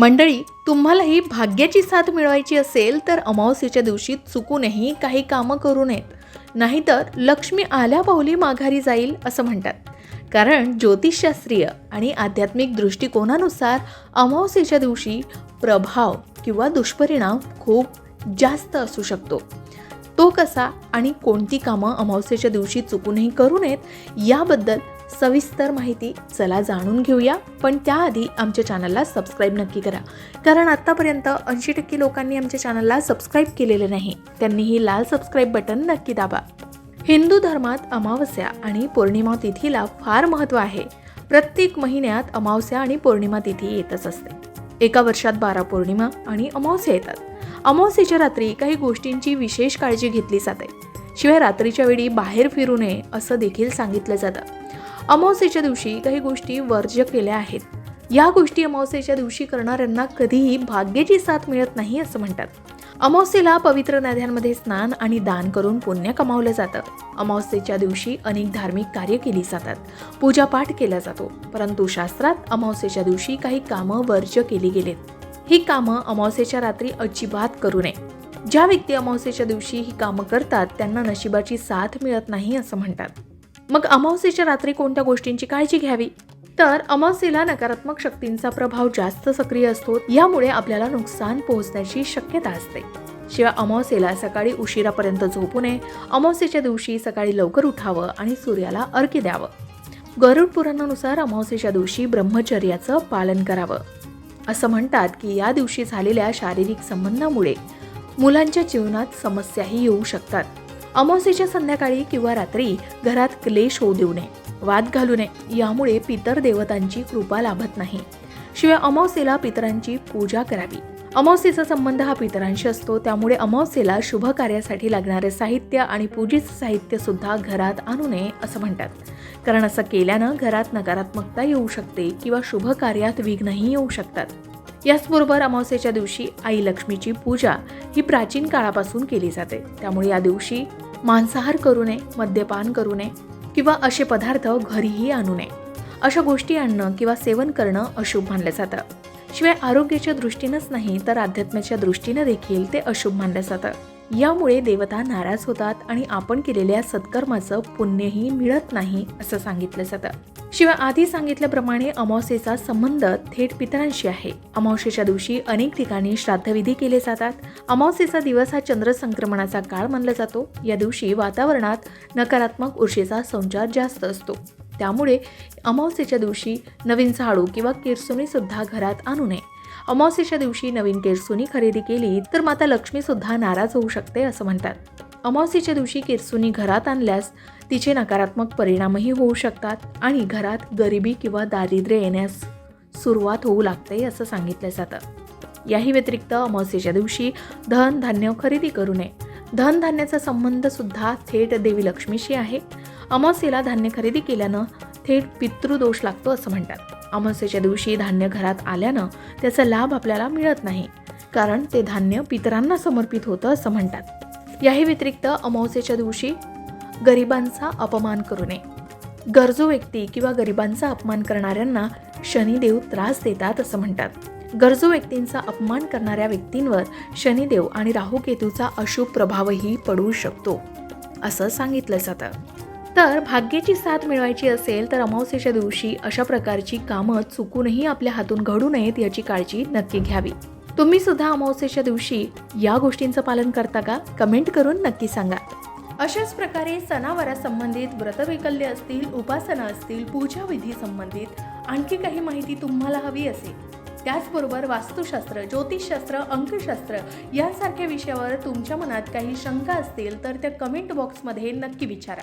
मंडळी तुम्हालाही भाग्याची साथ मिळवायची असेल तर अमावस्येच्या दिवशी चुकूनही काही कामं करू नयेत. नाहीतर लक्ष्मी आल्या पाऊली माघारी जाईल असं म्हणतात. कारण ज्योतिषशास्त्रीय आणि आध्यात्मिक दृष्टिकोनानुसार अमावस्येच्या दिवशी प्रभाव किंवा दुष्परिणाम खूप जास्त असू शकतो. तो कसा आणि कोणती कामं अमावस्येच्या दिवशी चुकूनही करू नयेत याबद्दल सविस्तर माहिती चला जाणून घेऊया पण त्याआधी आमच्या चॅनलला सबस्क्राईब नक्की करा. कारण आत्तापर्यंत ऐंशी टक्के लोकांनी आमच्या चॅनलला सबस्क्राईब केलेले नाही. त्यांनी ही लाल सबस्क्राईब बटन नक्की दाबा. हिंदू धर्मात अमावस्या आणि पौर्णिमा तिथीला फार महत्त्व आहे. प्रत्येक महिन्यात अमावस्या आणि पौर्णिमा तिथी येतच असते. एका वर्षात बारा पौर्णिमा आणि अमावस्या येतात. अमावस्येच्या रात्री काही गोष्टींची विशेष काळजी घेतली जाते. शिवाय रात्रीच्या वेळी बाहेर फिरू नये असं देखील सांगितलं जातं. अमावस्येच्या दिवशी काही गोष्टी वर्ज्य केल्या आहेत. या गोष्टी अमावस्येच्या दिवशी करणाऱ्यांना कधीही भाग्याची साथ मिळत नाही असं म्हणतात. अमावस्येला पवित्र नद्यांमध्ये स्नान आणि दान करून पुण्य कमावलं जातं. अमावस्येच्या दिवशी अनेक धार्मिक कार्य केली जातात. पूजापाठ केला जातो. परंतु शास्त्रात अमावस्येच्या दिवशी काही कामं वर्ज्य केली गेलीत. ही कामं अमावस्येच्या रात्री अजिबात करू नये. ज्या व्यक्ती अमावस्येच्या दिवशी ही कामं करतात त्यांना नशिबाची साथ मिळत नाही असं म्हणतात. मग अमावस्येच्या रात्री कोणत्या गोष्टींची काळजी घ्यावी? तर अमावस्येला नकारात्मक शक्तींचा प्रभाव जास्त सक्रिय असतो यामुळे आपल्याला नुकसान पोहोचण्याची शक्यता असते. शिवाय अमावस्येला सकाळी उशिरापर्यंत झोपू नये अमावस्येच्या दिवशी सकाळी लवकर उठावं आणि सूर्याला अर्घ्य द्यावं. गरुड पुराणानुसार अमावस्येच्या दिवशी ब्रह्मचर्याचं पालन करावं. असं म्हणतात की या दिवशी झालेल्या शारीरिक संबंधामुळे मुलांच्या जीवनात समस्याही येऊ शकतात. अमावस्येच्या संध्याकाळी किंवा रात्री घरात क्लेश होऊ देऊ नये वाद घालू नये यामुळे पितर देवतांची कृपा लाभत नाही. शिवाय अमावस्येला पितरांची पूजा करावी. अमावस्येचा संबंध हा पितरांशी असतो त्यामुळे अमावस्येला शुभ कार्यासाठी लागणारे साहित्य आणि पूजेचं साहित्य सुद्धा घरात आणू नये असं म्हणतात. कारण असं केल्यानं घरात नकारात्मकता येऊ शकते किंवा शुभ कार्यात विघ्नही येऊ शकतात. याचबरोबर अमावस्येच्या दिवशी आई लक्ष्मीची पूजा ही प्राचीन काळापासून केली जाते. त्यामुळे या दिवशी मांसाहार करू नये मद्यपान करू नये किंवा असे पदार्थ घरीही आणू नये. अशा गोष्टी आणणं किंवा सेवन करणं अशुभ मानलं जातं. शिवाय आरोग्याच्या दृष्टीनंच नाही तर अध्यात्म्याच्या दृष्टीनं देखील ते अशुभ मानलं जातं. यामुळे देवता नाराज होतात आणि आपण केलेल्या सत्कर्माचं पुण्यही मिळत नाही असं सांगितलं जातं. शिवाय आधी सांगितल्याप्रमाणे अमावस्येचा संबंध थेट पितरांशी आहे. अमावस्येच्या दिवशी अनेक ठिकाणी श्राद्धविधी केले जातात. अमावस्येचा दिवस हा चंद्र संक्रमणाचा काळ मानला जातो. या दिवशी वातावरणात नकारात्मक ऊर्जेचा संचार जास्त असतो. त्यामुळे अमावस्येच्या दिवशी नवीन झाडू किंवा किरसुणी सुद्धा घरात आणू नये. अमावस्येच्या दिवशी नवीन केरसुनी खरेदी केली तर माता लक्ष्मी सुद्धा नाराज होऊ शकते असं म्हणतात. अमावस्येच्या दिवशी केरसुनी घरात आणल्यास तिचे नकारात्मक परिणामही होऊ शकतात आणि घरात गरिबी किंवा दारिद्र्य येण्यास सुरुवात होऊ लागते असं सांगितलं जातं. याही व्यतिरिक्त अमावस्येच्या दिवशी धन धान्य खरेदी करू नये. धनधान्याचा संबंध सुद्धा थेट देवी लक्ष्मीशी आहे. अमावस्येला धान्य खरेदी केल्यानं थेट पितृदोष लागतो असं म्हणतात. अमावस्येच्या दिवशी धान्य घरात आल्यानं त्याचा लाभ आपल्याला मिळत नाही. कारण ते धान्य पितरांना समर्पित होतं असं म्हणतात. याही व्यतिरिक्त अमावस्येच्या दिवशी गरिबांचा अपमान करू नये. गरजू व्यक्ती किंवा गरिबांचा अपमान करणाऱ्यांना शनिदेव त्रास देतात असं म्हणतात. गरजू व्यक्तींचा अपमान करणाऱ्या व्यक्तींवर शनिदेव आणि राहुकेतूचा अशुभ प्रभावही पडू शकतो असं सांगितलं जातं. तर भाग्याची साथ मिळवायची असेल तर अमावस्येच्या दिवशी अशा प्रकारची कामं चुकूनही आपल्या हातून घडू नयेत याची काळजी नक्की घ्यावी. तुम्ही सुद्धा अमावस्येच्या दिवशी या गोष्टींचं पालन करता का? कमेंट करून नक्की सांगा. अशाच प्रकारे सणावारासंबंधित व्रतवैकल्य असतील उपासना असतील पूजाविधी संबंधित आणखी काही माहिती तुम्हाला हवी असेल. त्याचबरोबर वास्तुशास्त्र ज्योतिषशास्त्र अंकशास्त्र यांसारख्या विषयावर तुमच्या मनात काही शंका असतील तर त्या कमेंट बॉक्समध्ये नक्की विचारा.